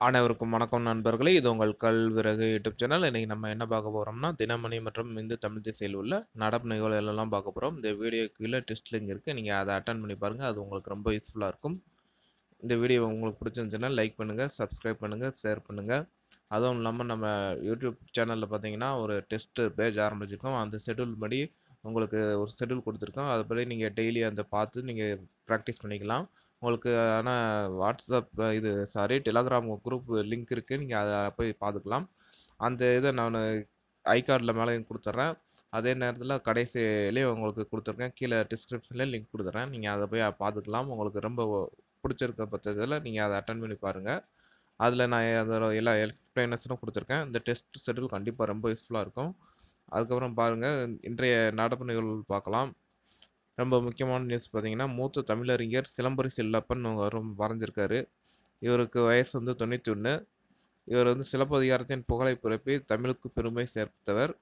அனைவருக்கும் வணக்கம் நண்பர்களே! இது உங்கள் கல்விறகு யூடியூப் சேனல். இன்றைக்கி நம்ம என்ன பார்க்க போகிறோம்னா தினமணி மற்றும் இந்து தமிழ் திசையில் உள்ள நடப்பு நிகழ்வுகள் எல்லாம் பார்க்க போகிறோம் இந்த வீடியோ கீழே டெஸ்ட் லிங்க் இருக்குது நீங்கள் அதை அட்டன் பண்ணி பாருங்கள் அது உங்களுக்கு ரொம்ப யூஸ்ஃபுல்லாக இருக்கும். இந்த வீடியோ உங்களுக்கு பிடிச்சிருந்துச்சுன்னா லைக் பண்ணுங்கள் சப்ஸ்கிரைப் பண்ணுங்கள் ஷேர் பண்ணுங்கள் அதுவும் இல்லாமல் நம்ம யூடியூப் சேனலில் பார்த்தீங்கன்னா, ஒரு டெஸ்ட்டு பேஜ் ஆரம்பிச்சிருக்கோம். அந்த ஷெடியூல் படி உங்களுக்கு ஒரு ஷெட்யூல் கொடுத்துருக்கோம் அதுபடி நீங்கள் டெய்லி அந்த பார்த்து நீங்கள் ப்ராக்டிஸ் பண்ணிக்கலாம். உங்களுக்கு ஆனால் வாட்ஸ்அப் இது சாரி டெலகிராம் குரூப் லிங்க் இருக்குது நீங்கள் அதை போய் பார்த்துக்கலாம். அந்த இதை நான் ஐ கார்டில் மேலயும் கொடுத்துட்றேன் அதே நேரத்தில் கடைசியிலேயே உங்களுக்கு கொடுத்துருக்கேன் கீழே டிஸ்கிரிப்ஷன்லேயே லிங்க் கொடுத்துட்றேன் நீங்கள் அதை போய் பார்த்துக்கலாம். உங்களுக்கு ரொம்ப பிடிச்சிருக்க பட்சத்தில் நீங்கள் அதை அட்டன் பண்ணி பாருங்கள் அதில் நான் அதோட எல்லா எக்ஸ்ப்ளனேஷனும் கொடுத்துருக்கேன் இந்த டெஸ்ட் ஷெட்யூல் கண்டிப்பாக ரொம்ப யூஸ்ஃபுல்லாக இருக்கும். அதுக்கப்புறம் பாருங்கள் இன்றைய நடப்பு நிகழ்வுகள் பார்க்கலாம். ரொம்ப முக்கியமான நியூஸ் பார்த்தீங்கன்னா, மூத்த தமிழறிஞர் சிலம்பரி செல்லப்பன் வரும் வரைஞ்சிருக்காரு. இவருக்கு வயசு வந்து 91. இவர் வந்து சிலப்பதிகாரத்தின் புகழை பிறப்பி தமிழுக்கு பெருமை சேர்த்தவர்.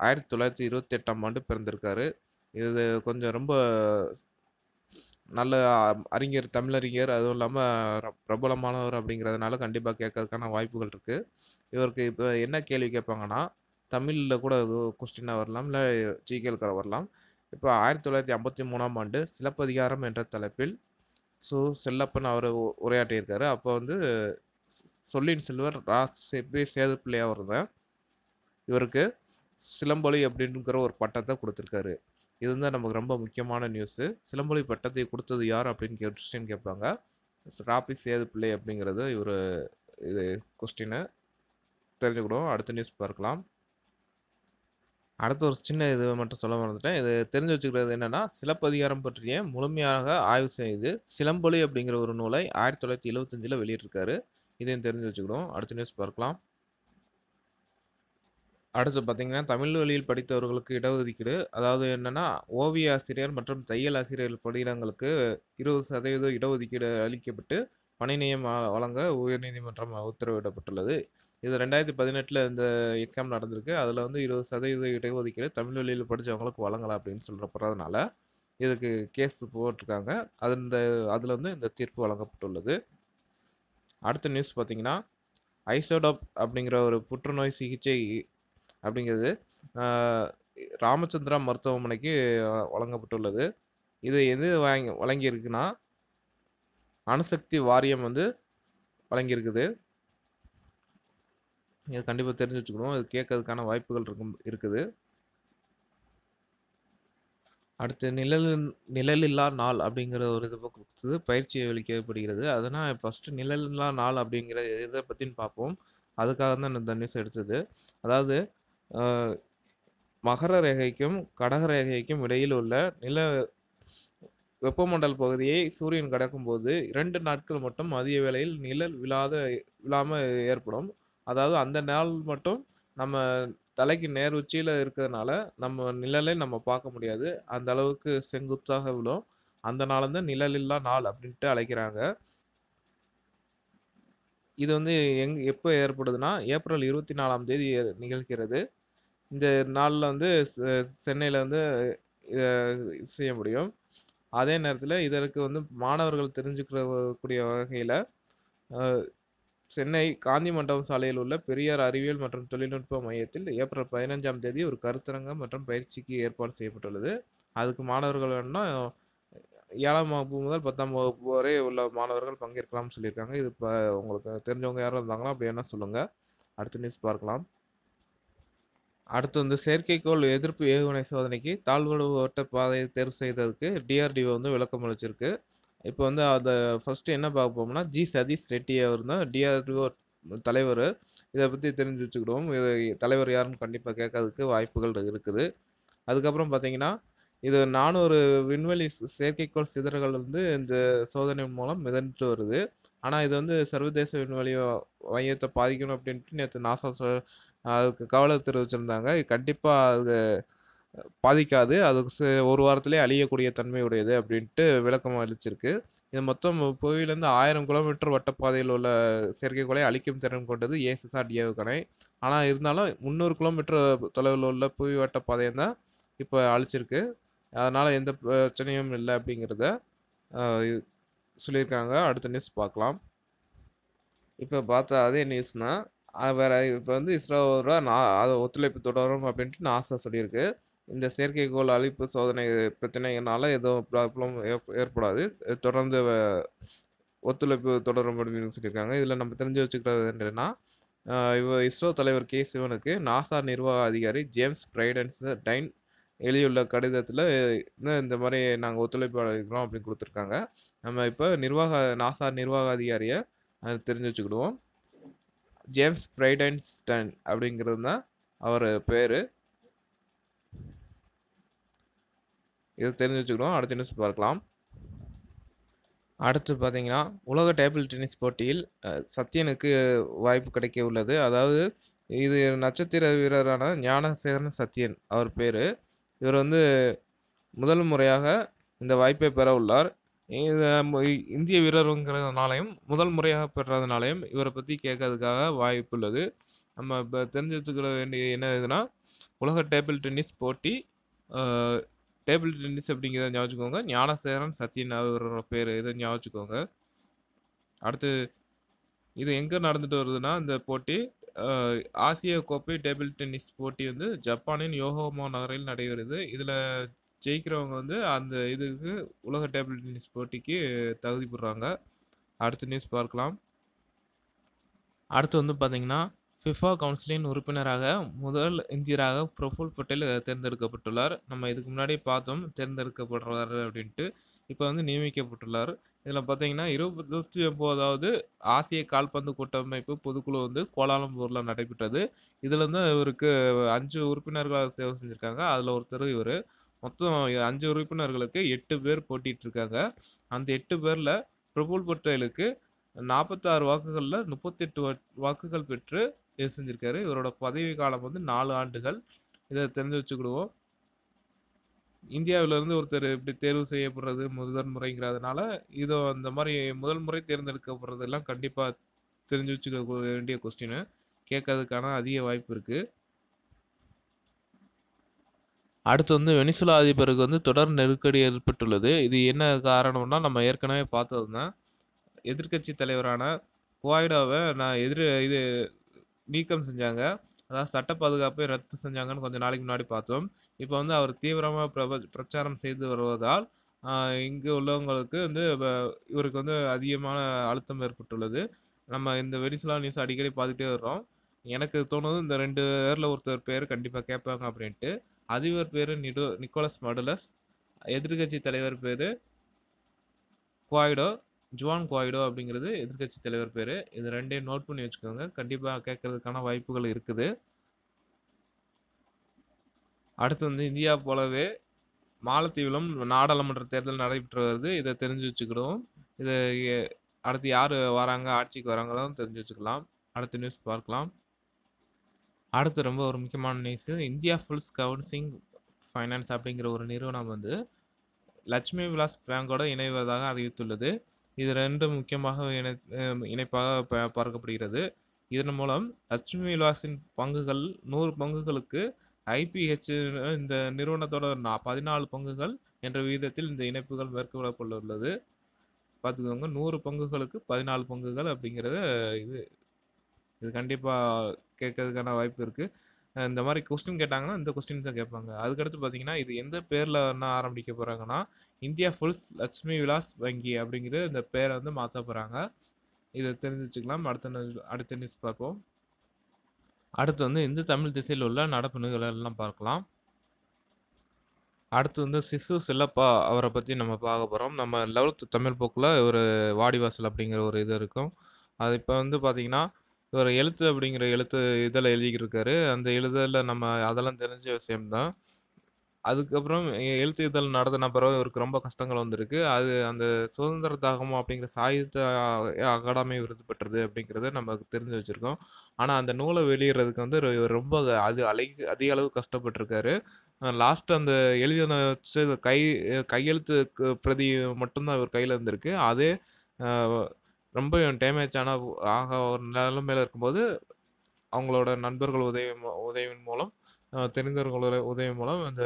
1928ஆம் ஆண்டு பிறந்திருக்காரு. இது கொஞ்சம் ரொம்ப நல்ல அறிஞர், தமிழறிஞர் அதுவும் இல்லாமல் பிரபலமானவர் அப்படிங்கிறதுனால கண்டிப்பாக கேட்கறதுக்கான வாய்ப்புகள் இருக்குது இவருக்கு இப்போ என்ன கேள்வி கேட்பாங்கன்னா, தமிழில் கூட கொஸ்டினாக வரலாம். இல்லை ஜிகேலுக்காக வரலாம். இப்போ ஆயிரத்தி தொள்ளாயிரத்தி ஐம்பத்தி மூணாம் ஆண்டு சிலப்பதிகாரம் என்ற தலைப்பில் சு. செல்லப்பன் அவர் உரையாற்றியிருக்காரு. அப்போ வந்து சொல்லின் செல்வர் ரா. செப்பி சேதுப்பிள்ளையாக அவர் இவருக்கு சிலம்பொலி அப்படிங்கிற ஒரு பட்டத்தை கொடுத்துருக்காரு இது வந்து நமக்கு ரொம்ப முக்கியமான நியூஸு. சிலம்பொலி பட்டத்தை கொடுத்தது யார் அப்படின்னு கொஸ்டின் கேட்பாங்க. ரா.பி. சேதுப்பிள்ளை அப்படிங்கிறது இவர் இது கொஸ்டினை தெரிஞ்சுக்கிடுவோம். அடுத்த நியூஸ் பார்க்கலாம். அடுத்து ஒரு சின்ன இது மட்டும் சொல்ல மறந்துட்டேன். இது தெரிஞ்சு வச்சுக்கிறது என்னென்னா சிலப்பதிகாரம் பற்றிய முழுமையாக ஆய்வு செய்து சிலம்பொலி அப்படிங்கிற ஒரு நூலை 1975ல வெளியிட்டிருக்காரு. இதையும் தெரிஞ்சு வச்சுக்கிடுவோம். அடுத்த நியூஸ் பார்க்கலாம். அடுத்து பார்த்தீங்கன்னா, தமிழ் வழியில் படித்தவர்களுக்கு இடஒதுக்கீடு. அதாவது என்னன்னா, ஓவிய ஆசிரியர் மற்றும் தையல் ஆசிரியர் பணியிடங்களுக்கு 20% இடஒதுக்கீடு அளிக்கப்பட்டு பணி நியமனம் வழங்க உயர்நீதிமன்றம் உத்தரவிடப்பட்டுள்ளது. இது 2018ல இந்த எக்ஸாம் நடந்திருக்கு. அதில் வந்து 20% இடஒதுக்கீடு தமிழ் வழியில் படித்தவங்களுக்கு வழங்கலாம் அப்படின்னு சொல்லப்படுறதுனால, இதுக்கு கேஸ் போட்டிருக்காங்க. அது இந்த அதில் வந்து இந்த தீர்ப்பு வழங்கப்பட்டுள்ளது. அடுத்த நியூஸ் பார்த்தீங்கன்னா, ஐசோடோப் அப்படிங்கிற ஒரு புற்றுநோய் சிகிச்சை அப்படிங்கிறது ராமச்சந்திரா மருத்துவமனைக்கு வழங்கப்பட்டுள்ளது. இது எது வாங்கி வழங்கியிருக்குன்னா, அணுசக்தி வாரியம் வந்து வழங்கியிருக்குது. இது கண்டிப்பாக தெரிஞ்சு வச்சுக்கணும். இது கேட்கறதுக்கான வாய்ப்புகள் இருக்கும் இருக்குது. அடுத்து நிழல் நிழலில்லா நாள் அப்படிங்கிற ஒரு இது கொடுத்து பயிற்சி அளிக்கப்படுகிறது. அதனால் ஃபர்ஸ்ட்டு நிழலில்லா நாள் அப்படிங்கிற இதை பற்றின்னு பார்ப்போம். அதுக்காக தான் இந்த நியூஸ் எடுத்தது. அதாவது மகர ரேகைக்கும், கடக ரேகைக்கும் இடையில் உள்ள நில வெப்பமண்டல பகுதியை சூரியன் கடக்கும் போது இரண்டு நாட்கள் மட்டும் மதிய வேளையில் நிழல் விழாத விழாமல் ஏற்படும். அதாவது அந்த நாள் மட்டும் நம்ம தலைக்கு நேர் உச்சியில் இருக்கிறதுனால, நம்ம நிழலை நம்ம பார்க்க முடியாது. அந்த அளவுக்கு செங்குத்தாக விழும். அந்த நாள தான் நிழலில்லா நாள் அப்படின்ட்டு அழைக்கிறாங்க. இது வந்து எங் எப்போ ஏற்படுதுன்னா, ஏப்ரல் 24ஆம் தேதி நிகழ்கிறது. இந்த நாளில் வந்து சென்னையில் வந்து செய்ய முடியும். அதே நேரத்தில் இதற்கு வந்து மாணவர்கள் தெரிஞ்சுக்கிற கூடிய வகையில் சென்னை காந்தி மண்டபம் சாலையில் உள்ள பெரியார் அறிவியல் மற்றும் தொழில்நுட்ப மையத்தில் ஏப்ரல் 15ஆம் தேதி ஒரு கருத்தரங்கம் மற்றும் பயிற்சிக்கு ஏற்பாடு செய்யப்பட்டுள்ளது. அதுக்கு மாணவர்கள் வேணும்னா ஏழாம் வகுப்பு முதல் 10ஆம் வகுப்பு வரை உள்ள மாணவர்கள் பங்கேற்கலாம்னு சொல்லியிருக்காங்க. இது இப்போ உங்களுக்கு தெரிஞ்சவங்க யாரும் இருந்தாங்கன்னா, அப்படி என்ன சொல்லுங்கள் அடுத்த நியூஸ் பார்க்கலாம். அடுத்து வந்து செயற்கைக்கோள் எதிர்ப்பு ஏவுகணை சோதனைக்கு தாழ்வட்ட பாதையை தேர்வு செய்ததுக்கு டிஆர்டிஓ வந்து விளக்கம் அளிச்சிருக்கு. இப்போ வந்து அதை ஃபஸ்ட்டு என்ன பார்க்க ஜி. சதீஷ் ரெட்டி அவர் தான் டிஆர்டிஓ தலைவர் இதை பற்றி தெரிஞ்சு வச்சுக்கிடுவோம். இது தலைவர் யாருன்னு கண்டிப்பாக கேட்கறதுக்கு வாய்ப்புகள் இருக்குது. அதுக்கப்புறம் பார்த்தீங்கன்னா, இது 400 விண்வெளி செயற்கைக்கோள் சிதறல்கள் வந்து இந்த சோதனை மூலம் மிதந்துட்டு வருது. ஆனால் இது வந்து சர்வதேச விண்வெளி மையத்தை பாதிக்கணும் அப்படின்ட்டு நேற்று நாசா சொ அதுக்கு கவலை தெரிவிச்சிருந்தாங்க. கண்டிப்பாக அது பாதிக்காது. அது ஒரு வாரத்திலே அழியக்கூடிய தன்மை உடையது அப்படின்ட்டு விளக்கம் அளிச்சிருக்கு. இது மொத்தம் புவியிலிருந்து ஆயிரம் கிலோமீட்டர் வட்டப்பாதையில் உள்ள செயற்கைக்கோளை அழிக்கும் திறன் கொண்டது ஏசசாட் ஏவுகணை. ஆனால் இருந்தாலும் 300 கிலோமீட்டர் தொலைவில் உள்ள புவி வட்டப்பாதையை தான் இப்போ அழிச்சிருக்கு. அதனால் எந்த பிரச்சனையும் இல்லை அப்படிங்கிறத சொல்லியிருக்காங்க. அடுத்த நியூஸ் பார்க்கலாம். இப்போ பார்த்தா அதே நியூஸ்னால் வேறு இப்போ வந்து இஸ்ரோவோட நான் அதை ஒத்துழைப்பு தொடரும் அப்படின்ட்டு நாசா சொல்லியிருக்கு. இந்த செயற்கைக்கோள் அழிப்பு சோதனை பிரச்சனைனால எதுவும் ப்ராப்ளம் ஏற்படாது. தொடர்ந்து ஒத்துழைப்பு தொடரும் அப்படின்னு சொல்லியிருக்காங்க. இதில் நம்ம தெரிஞ்சு வச்சுக்கிறது என்னன்னா, இவ இஸ்ரோ தலைவர் கே. சிவனுக்கு நாசா நிர்வாக அதிகாரி ஜேம்ஸ் பிரைடன்ஸ் டைன் எழுதியுள்ள கடிதத்தில் இன்னும் இந்த மாதிரி நாங்கள் ஒத்துழைப்பு அளிக்கிறோம் அப்படின்னு கொடுத்துருக்காங்க நம்ம இப்போ நிர்வாக நாசா நிர்வாக அதிகாரியை தெரிஞ்சு வச்சுக்கிடுவோம். ஜேம்ஸ் பிரைடன்ஸ்டைன் அப்படிங்கிறது தான் அவர் பேர் இதை தெரிஞ்சு வச்சுக்கணும் அடுத்த நியூஸ் பார்க்கலாம். அடுத்து பார்த்தீங்கன்னா, உலக டேபிள் டென்னிஸ் போட்டியில் சத்யனுக்கு வாய்ப்பு கிடைக்க உள்ளது. அதாவது இது நட்சத்திர வீரரான ஞானசேகரன் சத்யன் அவர் பேர் இவர் வந்து முதல் முறையாக இந்த வாய்ப்பை பெற உள்ளார். இந்திய வீரருங்கிறதுனாலையும் முதல் முறையாக பெறதுனாலையும் இவரை பற்றி கேட்கறதுக்காக வாய்ப்பு உள்ளது நம்ம இப்போ தெரிஞ்சு வச்சுக்கிற வேண்டிய என்ன இதுனா உலக டேபிள் டென்னிஸ் போட்டி டேபிள் டென்னிஸ் அப்படிங்கிறத ஞாபகம் ஞானசேரன் ஞானசேகரன் சத்யன் அவரோட பேர் இதை ஞாபகம் அடுத்து இது எங்கே நடந்துட்டு வருதுன்னா, இந்த போட்டி ஆசிய கோப்பை டேபிள் டென்னிஸ் போட்டி வந்து ஜப்பானின் யோகோமா நகரில் நடைபெறுது. இதில் ஜெயிக்கிறவங்க வந்து அந்த இதுக்கு உலக டேபிள் டென்னிஸ் போட்டிக்கு தகுதி பெறுறாங்க. அடுத்த நியூஸ் பார்க்கலாம். அடுத்து வந்து பார்த்தீங்கன்னா, ஃபிஃபா கவுன்சிலின் உறுப்பினராக முதல் இந்தியராக பிரஃபுல் பட்டேல் தேர்ந்தெடுக்கப்பட்டுள்ளார். நம்ம இதுக்கு முன்னாடி பார்த்தோம் தேர்ந்தெடுக்கப்படுறாரு அப்படின்ட்டு. இப்போ வந்து நியமிக்கப்பட்டுள்ளார். இதில் பார்த்தீங்கன்னா, 29வது ஆசிய கால்பந்து கூட்டமைப்பு பொதுக்குழு வந்து கோலாலம்பூரில் நடைபெற்றது. இதில் வந்து இவருக்கு அஞ்சு உறுப்பினர்களாக தேர்வு செஞ்சுருக்காங்க அதில் ஒருத்தர் இவர் மொத்தம் அஞ்சு உறுப்பினர்களுக்கு எட்டு பேர் போட்டியிட்டுருக்காங்க. அந்த எட்டு பேரில் பிரபுல் பட்டேலுக்கு நாற்பத்தாறு வாக்குகளில் முப்பத்தெட்டு வ வாக்குகள் பெற்று இது செஞ்சிருக்காரு. இவரோட பதவி காலம் வந்து நாலு ஆண்டுகள். இதை தெரிஞ்சு வச்சுக்கிடுவோம். இந்தியாவிலிருந்து ஒருத்தர் இப்படி தேர்வு செய்யப்படுறது முதல் முறைங்கிறதுனால, இதை அந்த மாதிரி முதல் முறை தேர்ந்தெடுக்கப்படுறதெல்லாம் கண்டிப்பாக தெரிஞ்சு வச்சுக்க வேண்டிய கொஸ்டினு. கேட்கறதுக்கான அதிக வாய்ப்பு இருக்குது அடுத்து வந்து வெனிசுலா அதிபருக்கு வந்து தொடர் நெருக்கடி ஏற்பட்டுள்ளது. இது என்ன காரணம்னா, நம்ம ஏற்கனவே பார்த்தது தான். எதிர்க்கட்சி தலைவரான குவாய்டோவை நான் எதிர் இது நீக்கம் செஞ்சாங்க. அதாவது சட்ட பாதுகாப்பை ரத்து செஞ்சாங்கன்னு கொஞ்சம் நாளைக்கு முன்னாடி பார்த்தோம். இப்போ வந்து அவர் தீவிரமாக பிரப பிரச்சாரம் செய்து வருவதால், இங்கே இங்கு உள்ளவங்களுக்கு வந்து இவருக்கு வந்து அதிகமான அழுத்தம் ஏற்பட்டுள்ளது. நம்ம இந்த வெனிசுலா நியூஸ் அடிக்கடி பார்த்துட்டே வர்றோம். எனக்கு தோணுது இந்த ரெண்டு பேரில் ஒருத்தர் பேர் கண்டிப்பாக கேட்பாங்க அப்படின்ட்டு. அதிபர் பேர் நிடோ நிக்கோலஸ் மடுலஸ். எதிர்க்கட்சி தலைவர் பேர் குவாய்டோ. ஜுவான் குவாய்டோ அப்படிங்கிறது எதிர்கட்சி தலைவர் பேர் இது ரெண்டையும் நோட் பண்ணி வச்சுக்கோங்க. கண்டிப்பாக கேட்கறதுக்கான வாய்ப்புகள் இருக்குது. அடுத்து வந்து இந்தியா போலவே மாலத்தீவிலும் நாடாளுமன்ற தேர்தல் நடைபெற்று வருது. இதை தெரிஞ்சு வச்சுக்கிடுவோம். இது அடுத்து யார் வராங்க, ஆட்சிக்கு வராங்களோ தெரிஞ்சு வச்சுக்கலாம். அடுத்த நியூஸ் பார்க்கலாம். அடுத்து ரொம்ப ஒரு முக்கியமான நியூஸ் இந்தியா ஃபுல்ஸ் கவுன்சிங் ஃபைனான்ஸ் அப்படிங்கிற ஒரு நிறுவனம் வந்து லட்சுமி விலாஸ் பேங்கோட இணைவதாக அறிவித்துள்ளது. இது ரெண்டும் முக்கியமாக இணை இணைப்பாக ப பார்க்கப்படுகிறது. இதன் மூலம் லட்சுமி விலாஸின் பங்குகள் நூறு பங்குகளுக்கு ஐபிஹெச் இந்த நிறுவனத்தோட நா 14 பங்குகள் என்ற விகிதத்தில் இந்த இணைப்புகள் மேற்கொள்ளப்பட்டுள்ளது. பார்த்துக்கோங்க நூறு பங்குகளுக்கு 14 பங்குகள் அப்படிங்கிறது இது இது கண்டிப்பாக கேட்கறதுக்கான வாய்ப்பு இருக்குது இந்த மாதிரி கொஸ்டின் கேட்டாங்கன்னா, இந்த கொஸ்டின் தான் கேட்பாங்க. அதுக்கடுத்து பார்த்தீங்கன்னா, இது எந்த பேரில் என்ன ஆரம்பிக்க போகிறாங்கன்னா இந்தியா ஃபுல்ஸ் லட்சுமி விலாஸ் வங்கி அப்படிங்கிற இந்த பேரை வந்து மாற்ற போகிறாங்க இதை தெரிஞ்சு வச்சுக்கலாம். அடுத்த அடுத்த நியூஸ் பார்ப்போம். அடுத்து வந்து இந்து தமிழ் திசையில் உள்ள நடப்பு நிகழ்வுகள்லாம் பார்க்கலாம். அடுத்து வந்து சிசு செல்லப்பா அவரை பற்றி நம்ம பார்க்க போகிறோம் நம்ம 11த் தமிழ் போக்கில் ஒரு வாடிவாசல் அப்படிங்கிற ஒரு இது இருக்கும். அது இப்போ வந்து பார்த்திங்கன்னா ஒரு எழுத்து அப்படிங்கிற எழுத்து இதில் எழுதிக்கிருக்காரு. அந்த எழுதலில் நம்ம அதெல்லாம் தெரிஞ்ச விஷயம் தான். அதுக்கப்புறம் எழுத்து இதழ் நடத்தின பிறகு இவருக்கு ரொம்ப கஷ்டங்கள் வந்திருக்கு. அது அந்த சுதந்திர தாகமம் அப்படிங்கிற சாகித்ய அகாடமி விருது பெற்றது அப்படிங்கிறத நம்ம தெரிஞ்சு வச்சுருக்கோம் ஆனால் அந்த நூலை வெளியிடுறதுக்கு வந்து இவர் ரொம்ப அது அலை அதிக அளவு கஷ்டப்பட்டிருக்காரு லாஸ்ட் அந்த எழுதின வச்சு கை கையெழுத்து பிரதி மட்டும்தான் இவர் கையில் இருந்திருக்கு. அதே ரொம்ப டேமேஜ் ஆன ஆக ஒரு நிலைமையில இருக்கும்போது, அவங்களோட நண்பர்கள் உதவி மூ உதவியின் மூலம், தெரிந்தவர்களோட உதவி மூலம் அந்த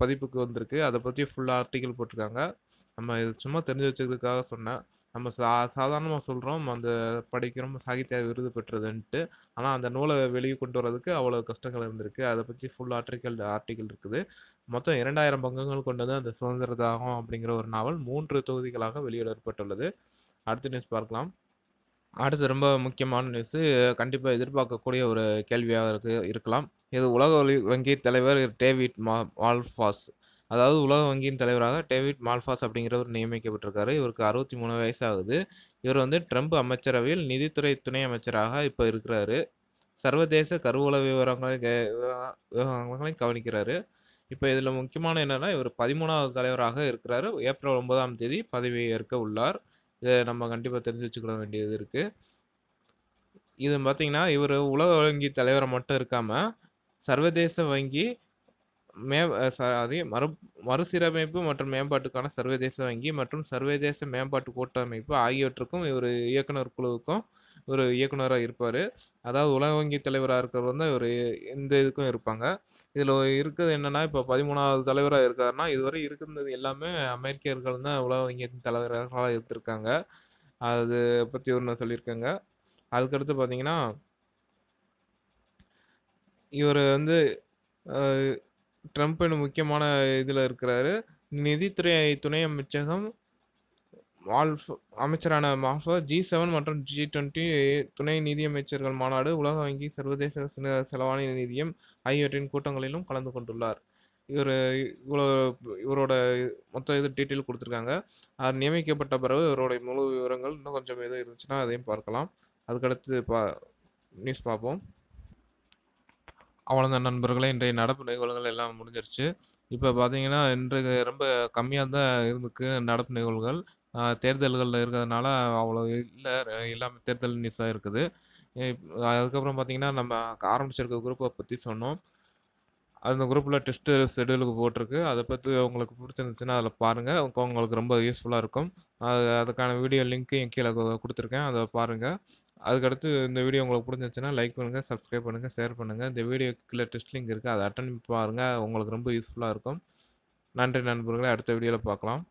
பதிப்புக்கு வந்திருக்கு. அதை பற்றி ஃபுல்லாக ஆர்டிக்கல் போட்டிருக்காங்க. நம்ம இது சும்மா தெரிஞ்சு வச்சுக்கிறதுக்காக சொன்னேன். நம்ம சா சாதாரணமாக சொல்கிறோம் அந்த படிக்கிறோம் சாகித்ய விருது பெற்றதுன்ட்டு. ஆனால் அந்த நூலை வெளியே கொண்டு வரதுக்கு அவ்வளோ கஷ்டங்கள் இருந்திருக்கு. அதை பற்றி ஃபுல் ஆர்டிக்கல் ஆர்டிக்கல் இருக்குது. மொத்தம் இரண்டாயிரம் பங்கங்கள் கொண்டது அந்த சுதந்திர தாகம் அப்படிங்கிற ஒரு நாவல் மூன்று தொகுதிகளாக வெளியிடப்பட்டுள்ளது. அடுத்த நியூஸ் பார்க்கலாம். அடுத்து ரொம்ப முக்கியமான நியூஸு கண்டிப்பாக எதிர்பார்க்கக்கூடிய ஒரு கேள்வியாக இருக்கு இருக்கலாம். இது உலக வங்கி தலைவர் டேவிட் மா மால்ஃபாஸ் அதாவது உலக வங்கியின் தலைவராக டேவிட் மால்ஃபாஸ் அப்படிங்கிறவர் நியமிக்கப்பட்டிருக்காரு. இவருக்கு அறுபத்தி மூணு வயசாகுது இவர் வந்து ட்ரம்ப் அமைச்சரவையில் நிதித்துறை துணை அமைச்சராக இப்போ இருக்கிறாரு. சர்வதேச கருவூல விவரங்களை கே விவகாரங்களையும் கவனிக்கிறாரு. இப்போ இதில் முக்கியமான என்னென்னா இவர் 13வது தலைவராக இருக்கிறாரு. ஏப்ரல் ஒன்பதாம் தேதி பதவி ஏற்க உள்ளார். இதை நம்ம கண்டிப்பாக தெரிஞ்சு வச்சுக்கிட வேண்டியது இருக்குது இது பார்த்தீங்கன்னா, இவர் உலக வங்கி தலைவரை மட்டும் இருக்காமல் சர்வதேச வங்கி மே சாரி மறு மறுசீரமைப்பு மற்றும் மேம்பாட்டுக்கான சர்வதேச வங்கி மற்றும் சர்வதேச மேம்பாட்டு கூட்டமைப்பு ஆகியவற்றுக்கும் இவர் இயக்குனர் குழுவுக்கும் ஒரு இயக்குனராக இருப்பார் அதாவது உலக வங்கி தலைவராக இருக்கிறவர் வந்து ஒரு இந்த இதுக்கும் இருப்பாங்க. இதில் இருக்கிறது என்னன்னா, இப்போ பதிமூணாவது தலைவராக இருக்காருன்னா, இதுவரை இருந்தது எல்லாமே அமெரிக்கர்கள் தான் உலக வங்கியின் தலைவராக இருந்திருக்காங்க. அது பற்றி ஒன்று சொல்லியிருக்காங்க. அதுக்கடுத்து பார்த்தீங்கன்னா இவர் வந்து ட்ரம்ப் முக்கியமான இதில் இருக்கிறாரு. நிதித்துறை துணை அமைச்சகம் மால்ஃப் அமைச்சரான மால்பாஸ் G7 மற்றும் G20 துணை நிதியமைச்சர்கள் மாநாடு, உலக வங்கி, சர்வதேச செலவாணி நிதியம் ஆகியவற்றின் கூட்டங்களிலும் கலந்து கொண்டுள்ளார். இவர் இவ்வளோ இவரோட மொத்த இது டீட்டெயில் கொடுத்துருக்காங்க அவர் நியமிக்கப்பட்ட பிறகு இவருடைய முழு விவரங்கள் இன்னும் கொஞ்சம் எதுவும் இருந்துச்சுன்னா அதையும் பார்க்கலாம். அதுக்கடுத்து பா நியூஸ் பார்ப்போம். அவ்வளோதான் நண்பர்களே. இன்றைய நடப்பு நிகழ்வுகள் எல்லாம் முடிஞ்சிருச்சு. இப்போ பார்த்தீங்கன்னா, இன்றைக்கு ரொம்ப கம்மியாக தான் இருந்துக்கு நடப்பு நிகழ்வுகள். தேர்தல்களில் இருக்கிறதுனால அவ்வளோ இல்லை எல்லாமே தேர்தல் நியூஸாக இருக்குது. அதுக்கப்புறம் பார்த்தீங்கன்னா, நம்ம ஆரம்பிச்சிருக்க குரூப்பை பற்றி சொன்னோம். அந்த குரூப்பில் டெஸ்ட்டு ஷெடியூலுக்கு போட்டிருக்கு. அதை பற்றி உங்களுக்கு பிடிச்சிருந்துச்சுன்னா அதில் பாருங்கள் உங்களுக்கு ரொம்ப யூஸ்ஃபுல்லாக இருக்கும். அது அதுக்கான வீடியோ லிங்க்கையும் கீழே கொடுத்துருக்கேன் அதை பாருங்கள் அதுக்கடுத்து இந்த வீடியோ உங்களுக்கு பிடிச்சிருச்சுன்னா லைக் பண்ணுங்கள் சப்ஸ்கிரைப் பண்ணுங்கள் ஷேர் பண்ணுங்கள் இந்த வீடியோக்குள்ளே டெஸ்ட் லிங்க் இருக்குது அதை அட்டன் பாருங்கள் உங்களுக்கு ரொம்ப யூஸ்ஃபுல்லாக இருக்கும். நன்றி நண்பர்களே. அடுத்த வீடியோவில் பார்க்கலாம்.